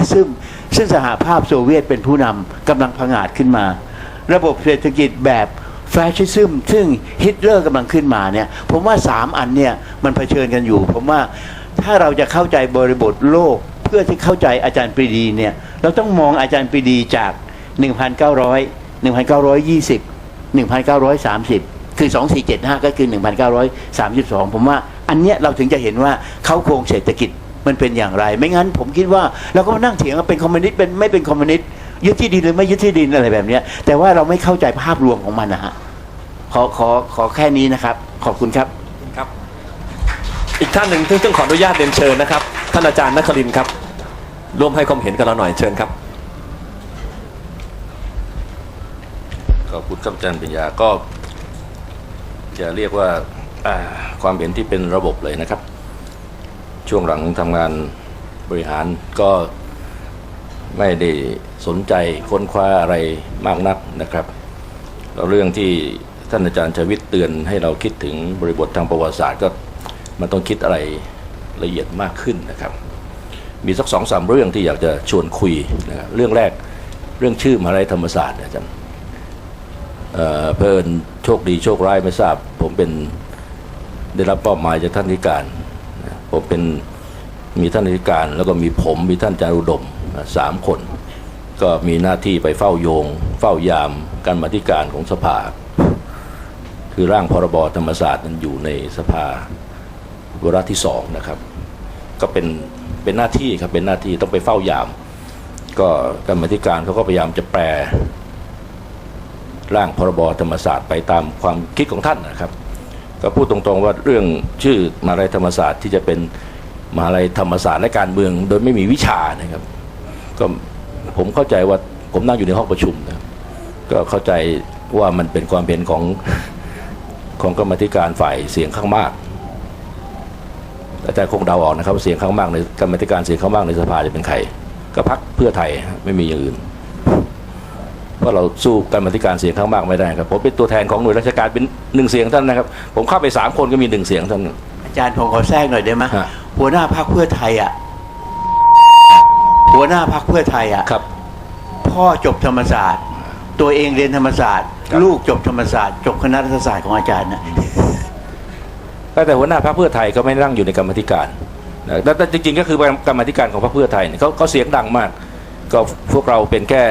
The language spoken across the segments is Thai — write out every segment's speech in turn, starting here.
ิซึมซึ่งสหภาพโซเวียตเป็นผู้นำกำลังผงาดขึ้นมา ระบบเศรษฐกิจแบบแฟชิซึมซึ่งฮิตเลอร์กำลังขึ้นมาเนี่ยผมว่าสามอันเนี่ยมันเผชิญกันอยู่ ผมว่าถ้าเราจะเข้าใจบริบทโลก เพื่อที่เข้าใจอาจารย์ปรีดีเนี่ยเราต้องมองอาจารย์ปรีดีจาก 1,900 1,920 1,930 คือ 2475 ก็คือ 1,932 ผมว่าอันเนี้ยเราถึงจะเห็นว่าเขาโครงเศรษฐกิจ มันเป็นอย่างไร ไม่งั้นผมคิดว่าเราก็มานั่งเถียงว่าเป็นคอมมิวนิสต์เป็นไม่เป็นคอมมิวนิสต์ยึดที่ดินหรือไม่ยึดที่ดินอะไรแบบเนี้ยแต่ว่าเราไม่เข้าใจภาพรวมของมันนะฮะขอขอขอแค่นี้นะครับ ขอบคุณครับครับ อีกท่านหนึ่งที่ต้องขออนุญาตเรียนเชิญนะครับท่านอาจารย์นครินทร์ครับ ร่วมให้ความเห็นกับเราหน่อยเชิญครับขอบคุณครับอาจารย์ปัญญาก็จะเรียกว่าอ่าความเห็นที่เป็นระบบเลยนะครับ ช่วงหลังทำงานบริหารก็ไม่ได้สนใจค้นคว้าอะไรมากนักนะครับแล้วเรื่องที่ท่านอาจารย์ชวิตเตือนให้เราคิดถึงบริบททางประวัติศาสตร์ก็มันต้องคิดอะไรละเอียดมากขึ้นนะครับ มีสักสองสามเรื่องที่อยากจะชวนคุยนะครับเรื่องแรกเรื่องชื่อมหาลัยธรรมศาสตร์นะอาจารย์เอ่อเพลินโชคดีโชคร้ายไม่ทราบ ผมเป็นได้รับมอบหมายจากท่านธิการ ผมเป็น มีท่านอธิการแล้วก็มีผมมีท่านจารุดมสามคน ก็มีหน้าที่ไปเฝ้าโยง เฝ้ายามการมาธิการของสภา คือร่างพรบธรรมศาสตร์นั้นอยู่ในสภาวาระที่สองนะครับ ก็เป็นเป็นหน้าที่ครับเป็นหน้าที่ต้องไปเฝ้ายาม ก็การมาธิการเขาก็พยายามจะแปลร่างพรบธรรมศาสตร์ไปตามความคิดของท่านนะครับ ก็พูดตรงๆว่าเรื่องชื่อมาลัยธรรมศาสตร์ที่จะเป็น มหาลัยธรรมศาสตร์และการเมือง โดยไม่มีวิชานะครับ ก็ผมเข้าใจว่าผมนั่งอยู่ในห้องประชุมนะครับก็เข้าใจว่ามันเป็นความเห็นของของกรรมาธิการฝ่ายเสียงข้างมากอาจารย์คงเดาออกนะครับว่าเสียงข้างมากในกรรมาธิการเสียงข้างมากในสภาจะเป็นใครก็พักเพื่อไทยไม่มีอย่างอื่นเพราะเราสู้การบันธิการเสียงข้างมากไม่ได้ครับผมเป็นตัวแทนของหน่วยราชการเป็นหนึ่งเสียงท่านนะครับ ผมเข้าไปสามคนก็มีหนึ่งเสียงท่านอาจารย์ผมขอแทรกหน่อยได้ไหมฮะ หัวหน้าพรรคเพื่อไทยอะหัวหน้าพรรคเพื่อไทยอะครับ พ่อจบธรรมศาสตร์ ตัวเองเรียนธรรมศาสตร์ ครับ ลูกจบธรรมศาสตร์ จบคณะรัฐศาสตร์ของอาจารย์นะแต่หัวหน้าพรรคเพื่อไทยก็ไม่นั่งอยู่ในกรรมาธิการนะแต่แต่จริงๆก็คือกรรมาธิการของพรรคเพื่อไทยเนี่ยเขาเขาเสียงดังมาก ก็พวกเราเป็นแค่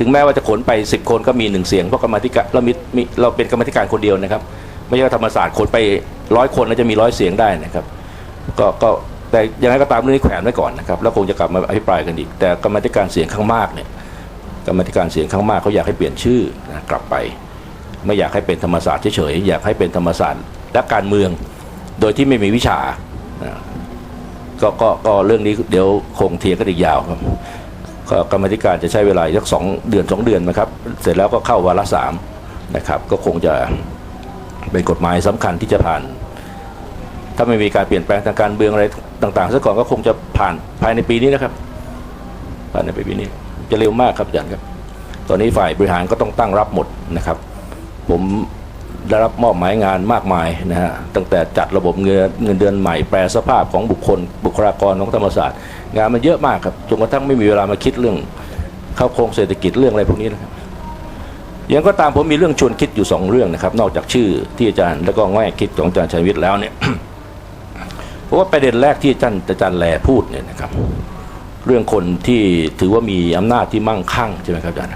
ถึงแม้ว่าจะขนไป 10 คนก็มีหนึ่งเสียงเพราะกรรมาธิการเรามีมีเราเป็นกรรมาธิการคนเดียวนะครับ ไม่ใช่ว่าธรรมศาสตร์ขนไปร้อยคนแล้วจะมีร้อยเสียงได้นะครับ ก็ก็ แต่ยังไงก็ตามเรื่องนี้แขวนไว้ก่อนนะครับแล้วคงจะกลับมาอภิปรายกันอีก แต่กรรมธิการเสียงข้างมากเนี่ยกรรมธิการเสียงข้างมากเขาอยากให้เปลี่ยนชื่อนะกลับไป ไม่อยากให้เป็นธรรมศาสตร์เฉยๆอยากให้เป็นธรรมศาสตร์และการเมืองโดยที่ไม่มีวิชานะก็ ก็ ก็เรื่องนี้เดี๋ยวคงเถียงกันอีกยาวครับก็กรรมธิการจะใช้เวลาสักสองเดือนสองเดือนนะครับ เสร็จแล้วก็เข้าวาระสามนะครับ ก็คงจะเป็นกฎหมายสำคัญที่จะผ่าน ถ้าไม่มีการเปลี่ยนแปลงทางการเมืองอะไรต่างๆซะก่อนก็คงจะผ่านภายในปีนี้นะครับภายในปีนี้จะเร็วมากครับอาจารย์ครับ ตอนนี้ฝ่ายบริหารก็ต้องตั้งรับหมดนะครับ ผมได้รับมอบหมายงานมากมายนะฮะตั้งแต่จัดระบบเงินเงินเดือนใหม่ แปลสภาพของบุคคล บุคลากรของธรรมศาสตร์ งานมันเยอะมากครับจนกระทั่งไม่มีเวลามาคิดเรื่อง เข้าโครงเศรษฐกิจเรื่องอะไรพวกนี้นะครับยังก็ตามผมมีเรื่องชวนคิดอยู่สองเรื่องนะครับ นอกจากชื่อที่อาจารย์แล้วก็แง่คิดของอาจารย์ชัยวิทย์แล้วเนี่ย เพราะว่าประเด็นแรกที่อาจารย์อาจารย์แหลพูดเนี่ยนะครับ เรื่องคนที่ถือว่ามีอำนาจที่มั่งคั่งใช่ไหมครับอาจารย์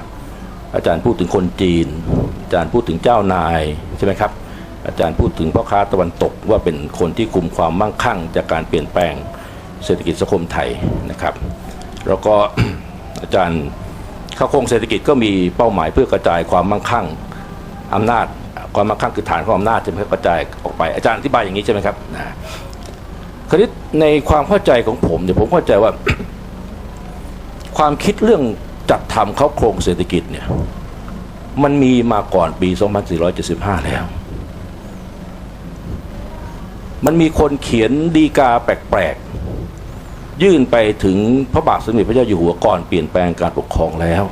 อาจารย์พูดถึงคนจีน อาจารย์พูดถึงเจ้านายใช่ไหมครับ อาจารย์พูดถึงพ่อค้าตะวันตกว่าเป็นคนที่คุมความมั่งคั่ง จากการเปลี่ยนแปลงเศรษฐกิจสังคมไทยนะครับ แล้วก็อาจารย์ข้าโครงเศรษฐกิจก็มีเป้าหมายเพื่อกระจายความมั่งคั่งอำนาจความมั่งคั่งคือฐานของอำนาจใช่ไมครับกระจายออกไปอาจารย์อธิบายอย่างนี้ใช่ไหมครับนะ คราวนี้ในความเข้าใจของผมเนี่ยผมเข้าใจว่า ความคิดเรื่องจัดทำเขาโครงเศรษฐกิจเนี่ย มันมีมาก่อนปี 2475 แล้ว มันมีคนเขียนดีกาแปลกๆ ยื่นไปถึงพระบาทสมเด็จพระเจ้าอยู่หัวก่อนเปลี่ยนแปลงการปกครองแล้ว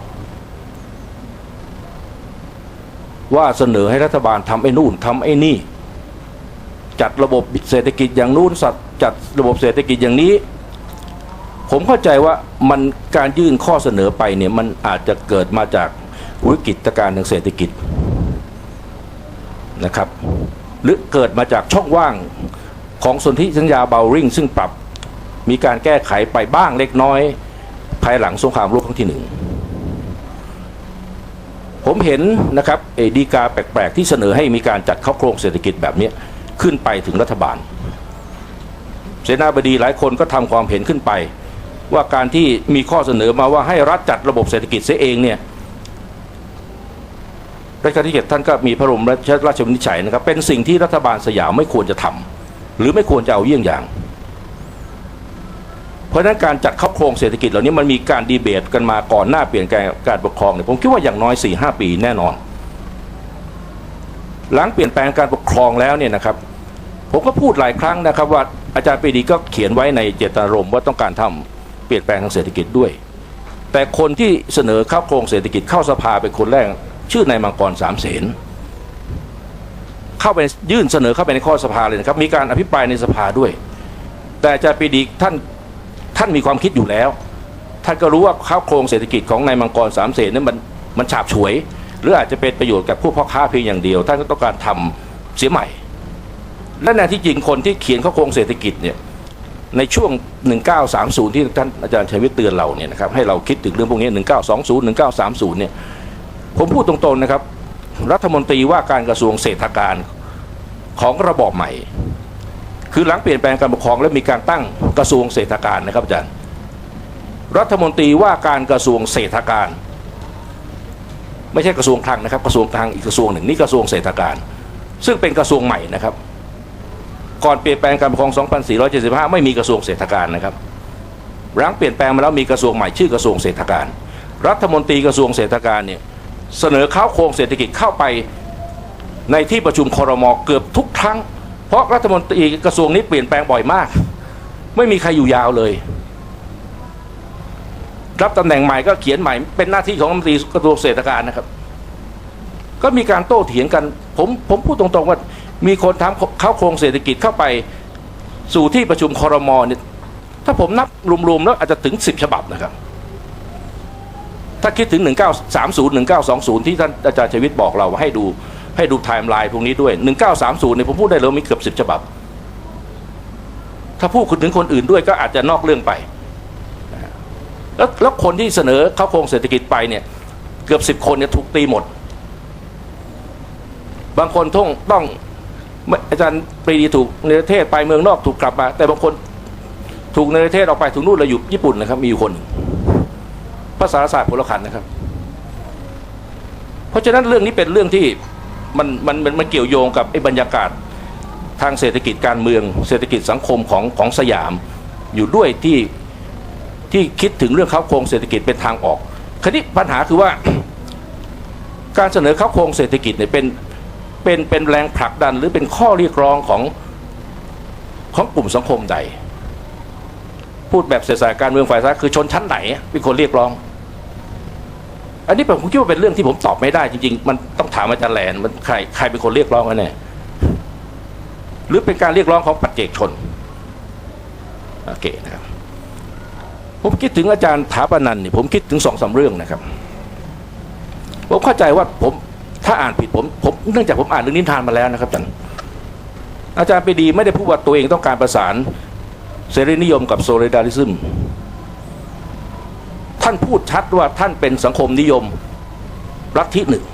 ว่าเสนอให้รัฐบาลทำไอ้นู่นทำไอ้นี่จัดระบบเศรษฐกิจอย่างนู้นสัตว์ จัดระบบเศรษฐกิจอย่างนี้ ผมเข้าใจว่ามันการยื่นข้อเสนอไปเนี่ยมันอาจจะเกิดมาจากวิกฤตการณ์ทางเศรษฐกิจนะครับ หรือเกิดมาจากช่องว่างของสนธิสัญญาเบลริงซึ่งปรับมีการแก้ไขไปบ้างเล็กน้อย ภายหลังสงครามโลกครั้งที่หนึ่งผมเห็นนะครับเอดีกาแปลกๆ ที่เสนอให้มีการจัดเข้าโครงเศรษฐกิจแบบนี้ขึ้นไปถึงรัฐบาล สนาบดีหลายคนก็ทำความเห็นขึ้นไป ว่าการที่มีข้อเสนอมาว่าให้รัฐจัดระบบเศรษฐกิจเสียเองเนี่ยรัชกาลที่เจ็ท่านก็มีพระบรมราชวินิจฉัยนะครับ เป็นสิ่งที่รัฐบาลสยามไม่ควรจะทำหรือไม่ควรจะเอาเยี่ยงอย่าง เพราะฉะนั้นการจัดเข้าโครงเศรษฐกิจเหล่านี้มันมีการดีเบตกันมาก่อนหน้าเปลี่ยนแปลงการปกครองเนี่ยผมคิดว่าอย่างน้อย4ี่หปีแน่นอน หลังเปลี่ยนแปลงการปกครองแล้วเนี่ยนะครับ ผมก็พูดหลายครั้งนะครับว่าอาจารย์ปรีดีก็เขียนไว้ในเจตนารมณ์ว่าต้องการทำเปลี่ยนแปลงทางเศรษฐกิจด้วย แต่คนที่เสนอเข้าโครงเศรษฐกิจเข้าสภาเป็นคนแรก ชื่อนายมังกรสามเสนเข้าไปยื่นเสนอเข้าไปในข้อสภาเลยนะครับ มีการอภิปรายในสภาด้วย แต่อาจารย์ปรีดีท่านท่านมีความคิดอยู่แล้ว ท่านก็รู้ว่าข้าวโครงเศรษฐกิจของนายมังกรสามเสนนั้นมันมันฉาบฉวย หรืออาจจะเป็นประโยชน์กับผู้พ่อค้าเพียงอย่างเดียว ท่านก็ต้องการทำเสียใหม่ และในที่จริงคนที่เขียนข้อโครงเศรษฐกิจเนี่ยในช่วง 1930 ที่ท่านอาจารย์ชัยวิทย์เตือนเราเนี่ยนะครับให้เราคิดถึงเรื่องพวกนี้ 1920 1930 เนี่ยผมพูดตรงๆนะครับ รัฐมนตรีว่าการกระทรวงเศรษฐการของระบอบใหม่ คือหลังเปลี่ยนแปลงการปกครองและมีการตั้งกระทรวงเศรษฐการนะครับอาจารย์รัฐมนตรีว่าการกระทรวงเศรษฐการ ไม่ใช่กระทรวงคลังนะครับ กระทรวงคลังอีกกระทรวงหนึ่งนี่กระทรวงเศรษฐการ ซึ่งเป็นกระทรวงใหม่นะครับ ก่อนเปลี่ยนแปลงการปกครอง 2475 ไม่มีกระทรวงเศรษฐการนะครับหลังเปลี่ยนแปลงมาแล้วมีกระทรวงใหม่ชื่อกระทรวงเศรษฐการ รัฐมนตรีกระทรวงเศรษฐการเนี่ยเสนอเข้าโครงเศรษฐกิจเข้าไปในที่ประชุมคอรมอเกือบทุกครั้ง เพราะรัฐมนตรีกระทรวงนี้เปลี่ยนแปลงบ่อยมาก ไม่มีใครอยู่ยาวเลย รับตำแหน่งใหม่ก็เขียนใหม่เป็นหน้าที่ของรัฐมนตรีกระทรวงเศรษฐการนะครับ ก็มีการโต้เถียงกัน ผมผมพูดตรงๆว่า มีคนทำเข้าโครงเศรษฐกิจเข้าไปสู่ที่ประชุมคอรมอเนี่ยถ้าผมนับรวมๆแล้วอาจจะถึงสิบฉบับนะครับ ถ้าคิดถึง 1930 1920 ที่ท่านอาจารย์ชวิตบอกเราว่าให้ดูให้ดูไทม์ไลน์พวกนี้ด้วย 1930เนี่ยผมพูดได้เลยมีเกือบสิบฉบับ ถ้าพูดถึงคนอื่นด้วยก็อาจจะนอกเรื่องไป แล้วแล้วคนที่เสนอเข้าโครงเศรษฐกิจไปเนี่ยเกือบสิบคนเนี่ยถูกตีหมด บางคนต้องต้อง อาจารย์ปรีดีถูกในประเทศไปเมืองนอกถูกกลับมา แต่บางคนถูกในประเทศออกไปถึงนู่นเลยอยู่ญี่ปุ่นนะครับ มีอยู่คนภาษาศาสตร์พลขันนะครับ เพราะฉะนั้นเรื่องนี้เป็นเรื่องที่มันมันมันมันเกี่ยวโยงกับไอ้บรรยากาศทางเศรษฐกิจการเมือง เศรษฐกิจสังคมของของสยาม อยู่ด้วยที่ที่คิดถึงเรื่องเข้าโครงเศรษฐกิจเป็นทางออก คราวนี้ปัญหาคือว่า การเสนอเข้าโครงเศรษฐกิจเนี่ยเป็น เป็นเป็นแรงผลักดันหรือเป็นข้อเรียกร้องของของกลุ่มสังคมใด พูดแบบเศรษฐศาสตร์การเมืองฝ่ายซ้ายคือชนชั้นไหนเป็นคนเรียกร้อง อันนี้ผมคิดว่าเป็นเรื่องที่ผมตอบไม่ได้จริงๆ มันต้องถามอาจารย์แหลนมันใครใครเป็นคนเรียกร้องกันแน่หรือเป็นการเรียกร้องของปัจเจกชนโอเคนะครับผมคิดถึงอาจารย์ถาปนันนี่ผมคิดถึงสองสามเรื่องนะครับผมเข้าใจว่าผม ถ้าอ่านผิดผมผมเนื่องจากผมอ่านเรื่องนิทานมาแล้วนะครับอาจารย์อาจารย์ปดีไม่ได้พูดว่าตัวเองต้องการประสานเสรีนิยมกับโซลิดาริซึมท่านพูดชัดว่าท่านเป็นสังคมนิยมลัทธิหนึ่ง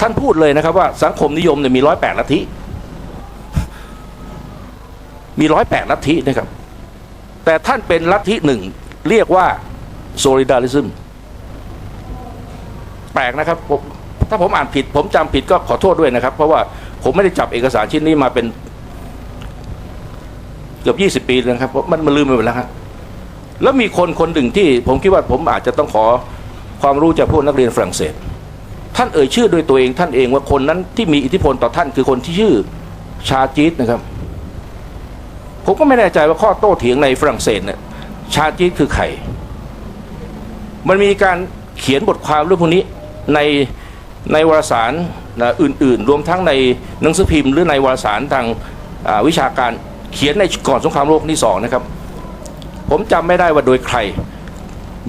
ท่านพูดเลยนะครับว่าสังคมนิยมเนี่ยมีร้อยแปดลัทธิมีร้อยแปดลัทธินะครับ แต่ท่านเป็นลัทธิหนึ่งเรียกว่าโซลิดาริซึมแปลกนะครับผม ถ้าผมอ่านผิด ผมจำผิดก็ขอโทษด้วยนะครับ เพราะว่าผมไม่ได้จับเอกสารชิ้นนี้มาเป็น เกือบยี่สิบปีแล้วนะครับเพราะมันมันลืมไปหมดแล้วครับแล้วมีคนคนหนึ่งที่ ผมคิดว่าผมอาจจะต้องขอความรู้จากพวกนักเรียนฝรั่งเศส ท่านเอ่ยชื่อด้วยตัวเองท่านเองว่าคนนั้นที่มีอิทธิพลต่อท่านคือคนที่ชื่อชาจิตนะครับ ผมก็ไม่แน่ใจว่าข้อโต้เถียงในฝรั่งเศสเนี่ยชาจิตคือใครมันมีการเขียนบทความเรื่องพวกนี้ใน ในวารสารนะอื่นๆ รวมทั้งในหนังสือพิมพ์ หรือในวารสารทางวิชาการเขียนในก่อนสงครามโลกที่สองนะครับ ผมจำไม่ได้ว่าโดยใคร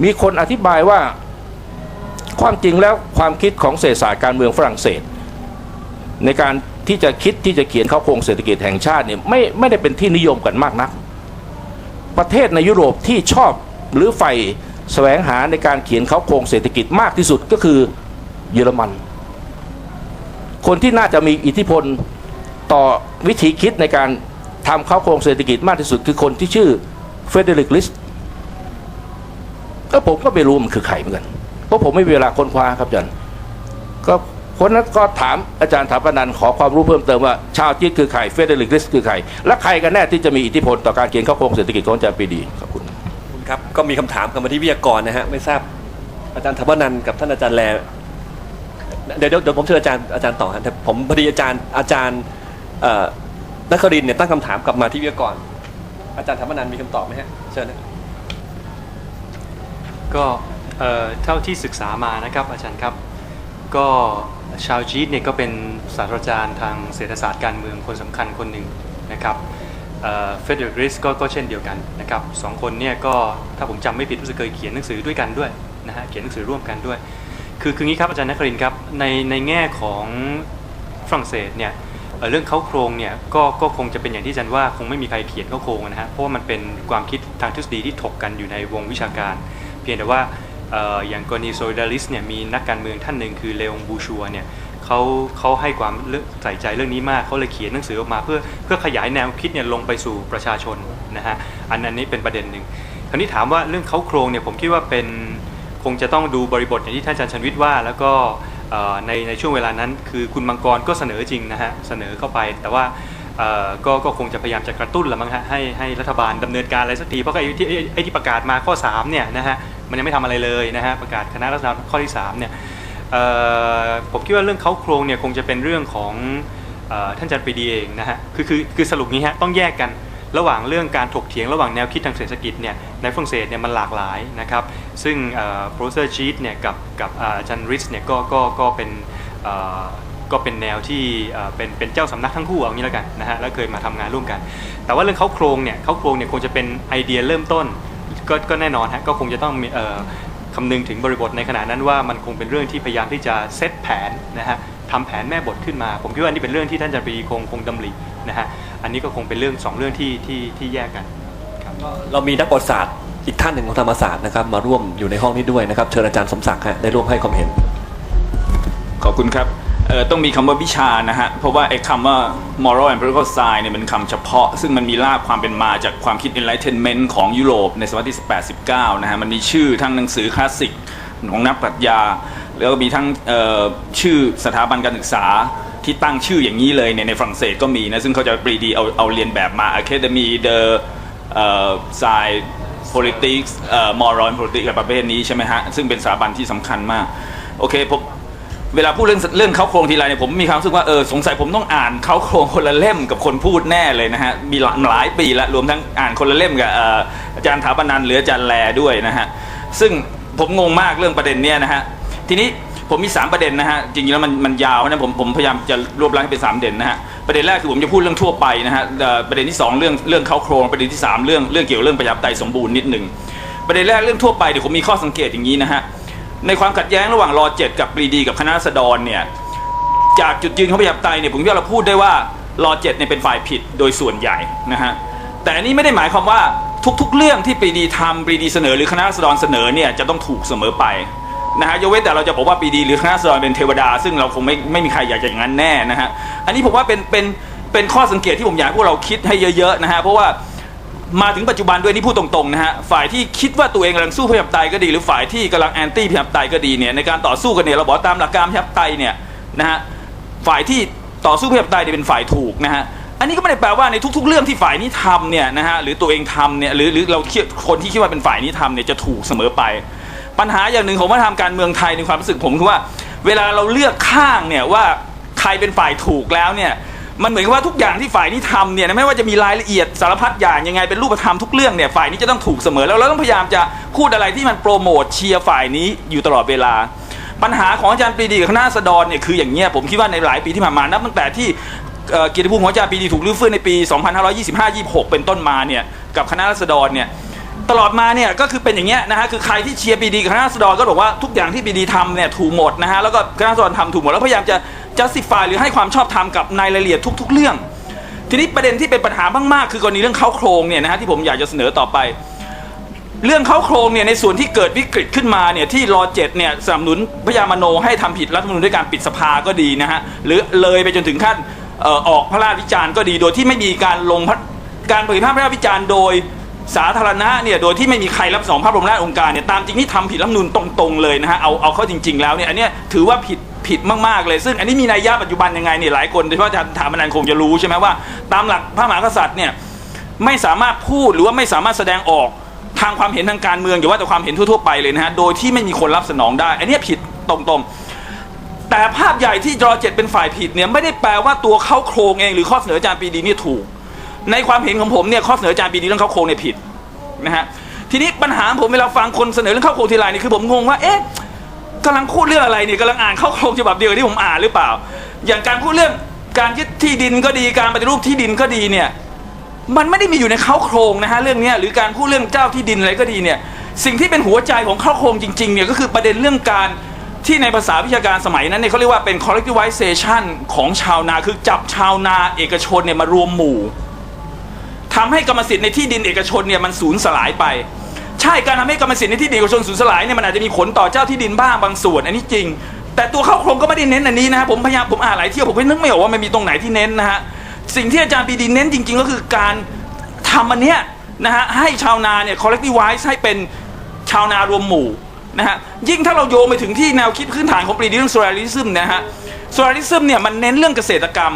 มีคนอธิบายว่าความจริงแล้วความคิดของเศรษฐศาสตร์การเมืองฝรั่งเศส ในการที่จะคิดที่จะเขียนเข้าโครงเศรษฐกิจแห่งชาติเนี่ยไม่ไม่ได้เป็นที่นิยมกันมากนัก ประเทศในยุโรปที่ชอบหรือใฝ่แสวงหาในการเขียนเขาโครงเศรษฐกิจมากที่สุดก็คือเยอรมัน คนที่น่าจะมีอิทธิพลต่อวิธีคิดในการทำเขาโครงเศรษฐกิจมากที่สุดคือคนที่ชื่อเฟเดริกลิสก็ผมก็ไม่รู้มันคือใครเหมือนกันเพราะผมไม่มีเวลาค้นคว้าครับอาจารย์ก็คนนั้นก็ถามอาจารย์ถาปนันขอความรู้เพิ่มเติมว่าชาวจีนคือใครเฟเดริกลิสคือใคร และใครกันแน่ที่จะมีอิทธิพลต่อการเขียนข้าโครงเศรษฐกิจของอาจารย์ปีดีขอบคุณคุณครับก็มีคำถามกับมาที่วิทยากรนะฮะไม่ทราบอาจารย์ธรรมนันกับท่านอาจารย์แล เดี๋ยวเดี๋ยวผมเชิญอาจารย์อาจารย์ต่อครับแต่ผมพอดีอาจารย์อาจารย์เอ่อนครินเนี่ยตั้งคำถามกลับมาที่วิทยากร อาจารย์ธรรมนันมีคำตอบไหมฮะเชิญนะก็เท่าที่ศึกษามานะครับอาจารย์ครับ ก็ชาวจีนเนี่ยก็เป็นศาสตราจารย์ทางเศรษฐศาสตร์การเมืองคนสำคัญคนหนึ่งนะครับเฟเดริกริสก็ก็เช่นเดียวกันนะครับสองคนเนี่ยก็ถ้าผมจำไม่ผิดรู้สึกเคยเขียนหนังสือด้วยกันด้วยนะฮะเขียนหนังสือร่วมกันด้วย คือคืองี้ครับอาจารย์นครินครับในในแง่ของฝรั่งเศสเนี่ยเรื่องเขาโครงเนี่ยก็ก็คงจะเป็นอย่างที่อาจารย์ว่าคงไม่มีใครเขียนเขาโครงนะฮะเพราะว่ามันเป็นความคิดทางทฤษฎีที่ถกกันอยู่ในวงวิชาการ เพียงแต่ว่าออย่างกรณีโซลิดาริสเนี่ยมีนักการเมืองท่านหนึ่งคือเลองบูชัวเนี่ยเขาเขาให้ความเรื่องใส่ใจเรื่องนี้มากเขาเลยเขียนหนังสือออกมา เพื่อเพื่อขยายแนวคิดเนี่ยลงไปสู่ประชาชนนะฮะอันอันนี้เป็นประเด็นหนึ่งคราวนี้ถามว่าเรื่องเขาโครงเนี่ยผมคิดว่าเป็น คงจะต้องดูบริบทอย่างที่ท่านอาจารย์ชันวิทย์ว่า แล้วก็ในในช่วงเวลานั้น คือคุณมังกรก็เสนอจริงนะฮะเสนอเข้าไป แต่ว่าก็ก็คงจะพยายามจะกระตุ้นละมั้งฮะให้ให้รัฐบาลดำเนินการอะไรสักทีเพราะไอ้ที่ไอ้ที่ประกาศมาข้อ3เนี่ยนะฮะมันยังไม่ทำอะไรเลยนะฮะประกาศคณะรัฐมนตรีข้อที่3เนี่ยผมคิดว่าเรื่องเขาโครงเนี่ยคงจะเป็นเรื่องของท่านอาจารย์ปรีดีเองนะฮะคือคือคือสรุปงี้ฮะต้องแยกกัน ระหว่างเรื่องการถกเถียงระหว่างแนวคิดทางเศรษฐกิจเนี่ยในฝรั่งเศสเนี่ยมันหลากหลายนะครับ ซึ่งเอ่อ professor Cheat เนี่ยกับกับอาจารย์ริสเนี่ยก็ก็ก็เป็นก็เป็นแนวที่เป็นเป็นเจ้าสำนักทั้งคู่เอางี้แล้วกันนะฮะแล้วเคยมาทำงานร่วมกัน แต่ว่าเรื่องเขาโครงเนี่ยเขาโครงเนี่ยคงจะเป็นไอเดียเริ่มต้นก็ก็แน่นอนฮะก็คงจะต้องออคำนึงถึงบริบทในขณะนั้นว่ามันคงเป็นเรื่องที่พยายามที่จะเซตแผนนะฮะทำแผนแม่บทขึ้นมา ผมคิดว่านี่เป็นเรื่องที่ท่านจารย์ปรีคงคงดำรินะฮะ อันนี้ก็คงเป็นเรื่องสองเรื่องที่ที่ที่แยกกันครับเรามีนักประวัติศาสตร์อีกท่านหนึ่งของธรรมศาสตร์นะครับ มาร่วมอยู่ในห้องนี้ด้วยนะครับเชิญอาจารย์สมศักดิ์ฮะได้ร่วมให้ความเห็น ขอบคุณครับเอ่อต้องมีคำว่าวิชานะฮะ เพราะว่าไอ้คำว่า moral and political science เนี่ยเป็นคำเฉพาะ ซึ่งมันมีรากความเป็นมาจากความคิด enlightenment ของยุโรปในศตวรรษที่ 18 19 นะฮะ มันมีชื่อทั้งหนังสือคลาสสิกของนักปรัชญา แล้วก็มีทั้งเอ่อชื่อสถาบันการศึกษา ที่ตั้งชื่ออย่างนี้เลยเนี่ยในฝรั่งเศสก็มีนะ ซึ่งเขาจะปรีดีเอาเอาเรียนแบบมา Academy de เอ่อ Science politics เอ่อ moral politics ประเภทนี้ใช่ไหมฮะ ซึ่งเป็นสถาบันที่สำคัญมาก โอเคผมเวลาพูดเรื่องเรื่องเขาโครงทีไรเนี่ยผมมีความรู้สึกว่าเออสงสัยผมต้องอ่านเขาโครงคนละเล่มกับคนพูดแน่เลยนะฮะ มีหลายปีล้วรวมทั้งอ่านคนละเล่มกับอออาจารย์ถาปนันหรืออาจารย์แลด้วยนะฮะ ซึ่งผมงงมากเรื่องประเด็นเนี้ยนะฮะ ทีนี้ ผมมี 3 ประเด็นนะฮะจริงๆแล้วมันมันยาวนะผมผมพยายามจะรวบรัดให้เป็น3ประเด็นนะฮะประเด็นแรกคือผมจะพูดเรื่องทั่วไปนะฮะประเด็นที่ 2 เรื่องเรื่องเขาโครงประเด็นที่ 3 เรื่องเรื่องเกี่ยวเรื่องประชาธิปไตยสมบูรณ์นิดหนึ่งประเด็นแรกเรื่องทั่วไปเดี๋ยวผมมีข้อสังเกตอย่างนี้นะฮะในความขัดแย้งระหว่างรอเจ็ดกับปรีดีกับคณะรัษฎรเนี่ยจากจุดยืนของประชาธิปไตยเนี่ยผมว่าเราพูดได้ว่ารอเจ็ดเนี่ยเป็นฝ่ายผิดโดยส่วนใหญ่นะฮะแต่อันนี้ไม่ได้หมายความว่าทุกๆ เรื่องที่ปรีดีทำปรีดีเสนอหรือคณะรัษฎรเสนอเนี่ยจะต้องถูกเสมอไป นะฮะยกเว้นแต่เราจะบอกว่าปีดีหรือคณะรัษฎรเป็นเทวดา ซึ่งเราคงไม่ไม่มีใครอยากจะอย่างนั้นแน่นะฮะอันนี้ผมว่าเป็นเป็นเป็นข้อสังเกตที่ผมอยากให้พวกเราคิดให้เยอะๆนะฮะเพราะว่ามาถึงปัจจุบันด้วยนี่พูดตรงๆนะฮะฝ่ายที่คิดว่าตัวเองกำลังสู้ประชาธิปไตยก็ดี หรือฝ่ายที่กำลังแอนตี้ประชาธิปไตยก็ดีเนี่ยในการต่อสู้กันเนี่ยเราบอกตามหลักการประชาธิปไตยเนี่ยนะฮะฝ่ายที่ต่อสู้ประชาธิปไตยเนี่ยเป็นฝ่ายถูกนะฮะอันนี้ก็ไม่ได้แปลว่าในทุก ๆ เรื่องที่ฝ่ายนี้ทำเนี่ยนะฮะหรือตัวเองทำเนี่ยหรือหรือเราคนที่คิดว่าเป็นฝ่ายนี้ทำเนี่ยจะถูกเสมอไป ปัญหาอย่างหนึ่งของวัฒนธรรมการเมืองไทยในความรู้สึกผมคือว่า เวลาเราเลือกข้างเนี่ยว่าใครเป็นฝ่ายถูกแล้วเนี่ยมันเหมือนกับว่าทุกอย่างที่ฝ่ายนี้ทำเนี่ยไม่ว่าจะมีรายละเอียดสารพัดอย่างยังไงเป็นรูปธรรมทุกเรื่องเนี่ยฝ่ายนี้จะต้องถูกเสมอแล้วเราต้องพยายามจะพูดอะไรที่มันโปรโมทเชียร์ฝ่ายนี้อยู่ตลอดเวลา ปัญหาของอาจารย์ปรีดีกับคณะราษฎรเนี่ยคืออย่างเงี้ยผมคิดว่าในหลายปีที่ผ่านมานับตั้งแต่ที่เกียรติภูมิของอาจารย์ปรีดีถูกรื้อฟื้นในปี 2525-26 เป็นต้นมาเนี่ยกับคณะราษฎรเนี่ย ตลอดมาเนี่ยก็คือเป็นอย่างเงี้ยนะฮะคือใครที่เชียร์ปีดีกับคณะราษฎรก็บอกว่าทุกอย่างที่ปีดีทำเนี่ยถูกหมดนะฮะแล้วก็คณะราษฎรทำถูกหมดแล้วพยายามจะ justify หรือให้ความชอบธรรมกับในรายละเอียดทุก ๆ เรื่อง ทีนี้ประเด็นที่เป็นปัญหามากๆ คือกรณีเรื่องเข้าโครงเนี่ยนะฮะที่ผมอยากจะเสนอต่อไป เรื่องเข้าโครงเนี่ยในส่วนที่เกิดวิกฤตขึ้นมาเนี่ยที่รอเจ็ดเนี่ยสนับสนุนพยามโนให้ทำผิดรัฐธรรมนูญด้วยการปิดสภาก็ดีนะฮะหรือเลยไปจนถึงขั้นออกพระราชวิจารณ์ก็ดีโดยที่ไม่มีการลงการเผยแพร่พระราชวิจารณ์โดย สาธารณะเนี่ยโดยที่ไม่มีใครรับสนองพระบรมราชองการเนี่ยตามจริงนี่ทำผิดรัฐธรรมนูญตรงๆเลยนะฮะเอาเอาเข้าจริง ๆแล้วเนี่ยอันเนี้ยถือว่าผิดผิดมากๆเลย ซึ่งอันนี้มีนัยยะปัจจุบันยังไงเนี่ยหลายคนโดยเฉพาะอาจารย์ถามนันคงจะรู้ใช่ไหมว่า ตามหลักพระมหากษัตริย์เนี่ยไม่สามารถพูดหรือว่าไม่สามารถแสดงออกทางความเห็นทางการเมืองหรือว่าแต่ความเห็นทั่วๆไปเลยนะฮะโดยที่ไม่มีคนรับสนองได้ อันนี้ผิดตรงๆ แต่ภาพใหญ่ที่จอเจ็ดเป็นฝ่ายผิดเนี่ยไม่ได้แปลว่าตัวเข้าโครงเองหรือข้อเสนออาจารย์ปีดีเนี่ยถูก ในความเห็นของผมเนี่ยข้อเสนออาจารย์ปรีดีเรื่องเข้าโครงเนี่ยผิดนะฮะทีนี้ปัญหาผมเวลาฟังคนเสนอเรื่องเข้าโครงทีไรเนี่ยคือผมงงว่าเอ๊ะกำลังพูดเรื่องอะไรเนี่ยกำลังอ่านเข้าโครงฉบับเดียวที่ผมอ่านหรือเปล่า อย่างการพูดเรื่องการยึดที่ดินก็ดีการปฏิรูปที่ดินก็ดีเนี่ยมันไม่ได้มีอยู่ในเข้าโครงนะฮะเรื่องนี้หรือการพูดเรื่องเจ้าที่ดินอะไรก็ดีเนี่ยสิ่งที่เป็นหัวใจของเข้าโครงจริงๆเนี่ยก็คือประเด็นเรื่องการที่ในภาษาวิชาการสมัยนั้นเนี่ยเขาเรียกว่าเป็น collectivization ของชาวนาคือจับชาวนาเอกชนเนี่ยมารวมหมู่ ทำให้กรรมสิทธิ์ในที่ดินเอกชนเนี่ยมันสูญสลายไป ใช่การทำให้กรรมสิทธิ์ในที่ดินเอกชนสูญสลายเนี่ยมันอาจจะมีผลต่อเจ้าที่ดินบ้างบางส่วน อันนี้จริง แต่ตัวเข้าโครงก็ไม่ได้เน้นอันนี้นะผมพยายามผมอ่านหลายเที่ยวผมก็นึกไม่ออกว่ามันมีตรงไหนที่เน้นนะฮะสิ่งที่อาจารย์ปรีดีเน้นจริง ๆ ก็คือการทำอันเนี้ยนะฮะให้ชาวนาเนี่ย collectivize ให้เป็นชาวนารวมหมู่นะฮะยิ่งถ้าเราโยงไปถึงที่แนวคิดพื้นฐานของปรีดีเรื่อง socialism นะฮะ socialism เนี่ยมันเน้นเรื่องเกษตรกรรม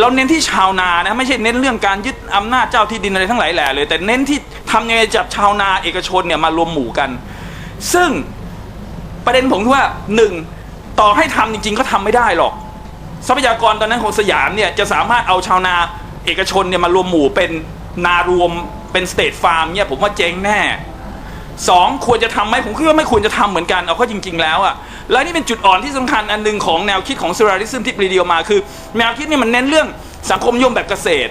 เราเน้นที่ชาวนานะไม่ใช่เน้นเรื่องการยึดอำนาจเจ้าที่ดินอะไรทั้งหลายแหล่เลย แต่เน้นที่ทำยังไงจับชาวนาเอกชนเนี่ยมารวมหมู่กัน ซึ่งประเด็นผมคือว่าหนึ่งต่อให้ทำจริง ๆ ก็ทำไม่ได้หรอก ทรัพยากรตอนนั้นของสยามเนี่ยจะสามารถเอาชาวนาเอกชนเนี่ยมารวมหมู่เป็นนารวมเป็นสเตทฟาร์มเนี่ยผมว่าเจ๊งแน่ สองควรจะทำไหมผมคิดว่าไม่ควรจะทำเหมือนกันเอาเข้าจริง ๆ แล้วอะและนี่เป็นจุดอ่อนที่สำคัญอันหนึ่งของแนวคิดของซ r ริซึมที่ปรีเดียวมาคือ แนวคิดนี่มันเน้นเรื่องสังคมยมแบบเกษตร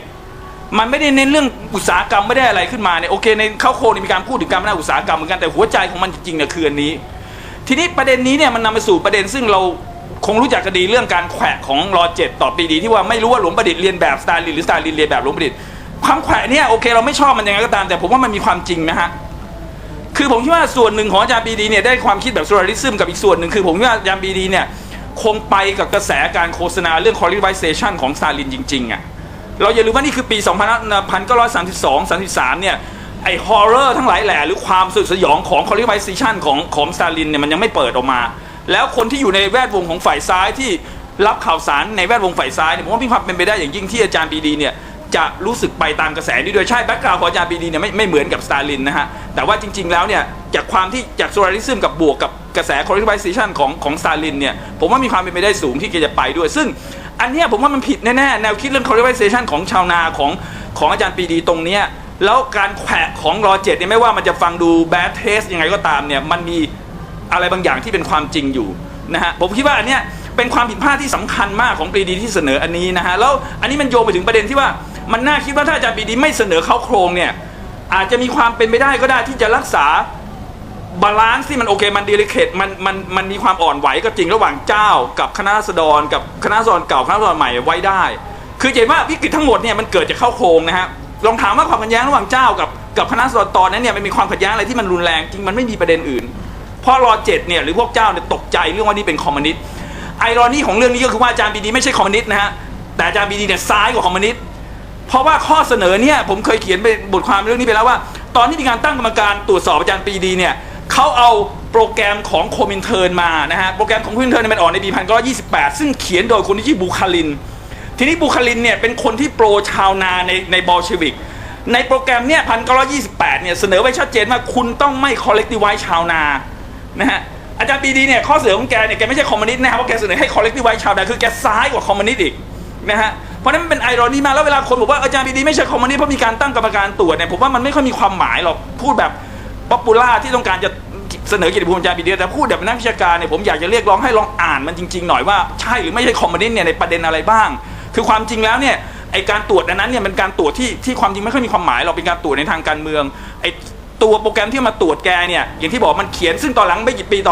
มันไม่ได้เน้นเรื่องอุตสาหกรรมไม่ได้อะไรขึ้นมาเนี่ยโอเคในข้าโคนี่มีการพูดถึงการพัฒนาอุตสาหกรรมเหมือนกันแต่หัวใจของมันจริงๆเนี่ยคืออันนี้ ทีนี้ประเด็นนี้เนี่ยมันนำไปสู่ประเด็นซึ่งเราคงรู้จักกันดีเรื่องการแขวะของรอเจ็ดต่อปีดีที่ว่าไม่รู้ว่าหลวงประดิษฐ์เรียนแบบสไตลินหรือสไตลินเรียนแบบหลวงประดิษฐ์ความแขวะเนี่ยโอเคเราไม่ชอบมันยังไงก็ตามแต่ผมว่ามันมีความจริงนะฮะ คือผมคิดว่าส่วนหนึ่งของอาจารย์ปีดีเนี่ยได้ความคิดแบบ pluralism กับอีกส่วนหนึ่งคือผมคิดว่าอาจารย์ปีดีเนี่ยคงไปกับกระแสการโฆษณาเรื่อง collectivization ของสตาลินจริงๆอะเราอย่าลืมว่านี่คือปี1932 33 เนี่ย ไอ้ horror ทั้งหลายแหล่หรือความสยดสยองของ collectivization ของของสตาลินเนี่ยมันยังไม่เปิดออกมา แล้วคนที่อยู่ในแวดวงของฝ่ายซ้ายที่รับข่าวสารในแวดวงฝ่ายซ้ายเนี่ยผมว่ามีความเป็นไปได้อย่างยิ่งที่อาจารย์ปีดีเนี่ย จะรู้สึกไปตามกระแสนี้โดยใช่แบ็กกราวของอาจารย์ปรีดีเนี่ยไม่ไม่เหมือนกับสตาลินนะฮะ แต่ว่าจริง ๆ แล้วเนี่ย จากความที่จากโซลาริซึมกับบวกกับกระแส collectivization ของของสตาลินเนี่ย ผมว่ามีความเป็นไปได้สูงที่แกจะไปด้วย ซึ่งอันนี้ผมว่ามันผิดแน่ๆ แนวคิดเรื่อง collectivization ของชาวนาของของอาจารย์ปรีดีตรงเนี้ยแล้วการแขวะของรอเจ็ดเนี่ยไม่ว่ามันจะฟังดู bad taste ยังไงก็ตามเนี่ยมันมีอะไรบางอย่างที่เป็นความจริงอยู่นะฮะผมคิดว่าอันเนี้ยเป็นความผิดพลาดที่สำคัญมากของปรีดีที่เสนออันนี้นะฮะแล้วอันนี้มันโยงไปถึงประเด็นที่ว่า มันน่าคิดว่าถ้าอาจารย์ปรีดีไม่เสนอเข้าโครงเนี่ย อาจจะมีความเป็นไปได้ก็ได้ที่จะรักษาบาลานซ์ที่มันโอเคมันดีลิเคทมันมันมันมีความอ่อนไหวก็จริงระหว่างเจ้า กับคณะราษฎรกับคณะราษฎรเก่าคณะราษฎรใหม่ไว้ได้ คือเห็นว่าวิกฤตทั้งหมดเนี่ยมันเกิดจากเข้าโครงนะฮะลองถามว่าความขัดแย้งระหว่างเจ้ากับกับคณะราษฎรตอนนั้นเนี่ยมันมีความขัดแย้งอะไรที่มันรุนแรงจริงมันไม่มีประเด็นอื่นเพราะรอเจ็ดเนี่ยหรือพวกเจ้าเนี่ยตกใจเรื่องว่านี่เป็นคอมมิวนิสต์ไอรอนีของเรื่องนี้ก็คือว่าอาจารย์ปรีดีไม่ใช่คอมมิวนิสต์นะฮะแต่อาจารย์ปรีดีเนี่ยซ้ายกว่าคอมมิวนิสต์ เพราะว่าข้อเสนอเนี่ยผมเคยเขียนไปบทความเรื่องนี้ไปแล้วว่า ตอนที่มีการตั้งกรรมการตรวจสอบอาจารย์ปรีดีเนี่ยเขาเอาโปรแกรมของโคมินเทิร์นมานะฮะโปรแกรมของโคมินเทิร์นเมันออกในปี1928ซึ่งเขียนโดยคนที่ชื่อบูคาลิน ทีนี้บูคาลินเนี่ยเป็นคนที่โปรชาวนาในในบอลเชวิกในโปรแกรมเนี่ย1928เนี่ยเสนอไว้ชัดเจนว่าคุณต้องไม่ collectivize ชาวนานะฮะอาจารย์ปีดีเนี่ยข้อเสนอของแกเนี่ยแกไม่ใช่คอมมิวนิสต์นะครับเพราะแกเสนอให้ collectivize ชาวนาคือแกซ้ายกว่าคอมมิวนิสต์อีกนะฮะ เพราะนั้นมันเป็นไอรอนีมากแล้วเวลาคนบอกว่าอาจารย์ปีดีไม่ใช่คอมมิวนิสต์เพราะมีการตั้งกรรมการตรวจเนี่ยผมว่ามันไม่ค่อยมีความหมายหรอกพูดแบบป๊อปปูล่าที่ต้องการจะเสนอเกียรติภูมิอาจารย์ปีดีแต่พูดแบบนักวิชาการเนี่ยผมอยากจะเรียกร้องให้ลองอ่านมันจริง ๆ หน่อยว่าใช่หรือไม่ใช่คอมมิวนิสต์เนี่ยในประเด็นอะไรบ้าง คือความจริงแล้วเนี่ยไอการตรวจอันนั้นเนี่ยเป็นการตรวจที่ที่ความจริงไม่ค่อยมีความหมายหรอกเป็นการตรวจในทางการเมืองไอตัวโปรแกรมที่มาตรวจแกเนี่ยอย่างที่บอกมันเขียนซึ่งตอนหลังไม่กี่ปีต่อ